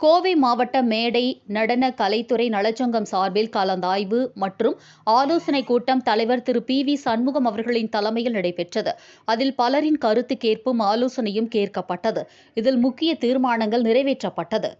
கோவை மாவட்ட மேடை நடன கலைத்துறை நலச்சங்கம் சார்பில் கலந்தாய்வு மற்றும் ஆலோசனை கூட்டம் தலைவர் திரு. பி. வி. சண்முகம் அவர்களின் தலைமையில் நடைபெற்றது. அதில் பலரின் கருத்து கேட்பும் ஆலோசனையும் கேட்கப்பட்டது. இதில் முக்கிய தீர்மானங்கள் நிறைவேற்றப்பட்டது.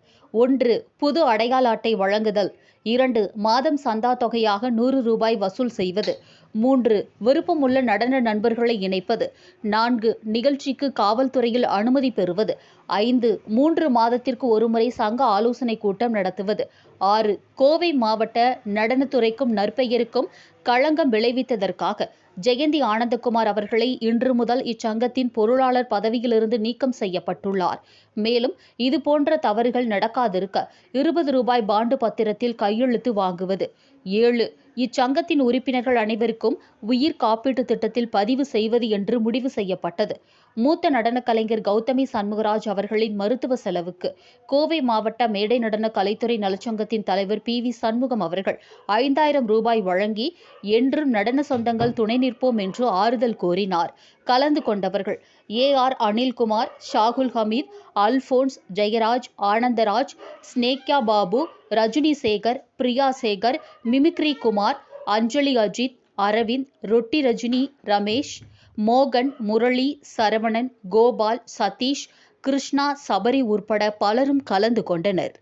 ஒன்று புது அடையாள அட்டை வழங்குதல். இரண்டு மாதம் சந்தா தொகையாக நூறு ரூபாய் வசூல் செய்வது. மூன்று விருப்பமுள்ள நடன நண்பர்களை இணைப்பது. நான்கு நிகழ்ச்சிக்கு காவல்துறையில் அனுமதி பெறுவது. ஐந்து மூன்று மாதத்திற்கு ஒருமுறை சங்க ஆலோசனை கூட்டம் நடத்துவது. ஆறு கோவை மாவட்ட நடனத்துறைக்கும் நற்பெயருக்கும் களங்கம் விளைவித்ததற்காக ஜெயந்தி ஆனந்தகுமார் அவர்களை இன்று முதல் இச்சங்கத்தின் பொருளாளர் பதவியிலிருந்து நீக்கம் செய்யப்பட்டுள்ளார். மேலும் இதுபோன்ற தவறுகள் நடக்காதிருக்க இருபது ரூபாய் பாண்டு பத்திரத்தில் கையெழுத்து வாங்குவது. ஏழு இச்சங்கத்தின் உறுப்பினர்கள் அனைவருக்கும் உயிர் காப்பீட்டு திட்டத்தில் பதிவு செய்வது என்று முடிவு செய்யப்பட்டது. மூத்த நடனக் கலைஞர் கௌதமி சண்முகராஜ் அவர்களின் மருத்துவ செலவுக்கு கோவை மாவட்ட மேடை நடன கலைத்துறை நலச்சங்கத்தின் தலைவர் பி வி சண்முகம் அவர்கள் ஐந்தாயிரம் ரூபாய் வழங்கி என்றும் நடன சொந்தங்கள் துணை நிற்போம் என்று ஆறுதல் கோரினார் கலந்து கொண்டவர்கள் A R Anilkumar Shahul Hameed Alphonse Jayaraj Anandaraj Snekya Babu Rajini Sekar Priya Sekar mimicry Kumar Anjali Ajith Aravind ரொட்டி ரஜினி ரமேஷ் மோகன் முரளி சரவணன் கோபால் சதீஷ் கிருஷ்ணா சபரி உட்பட பலரும் கலந்து கொண்டனர்.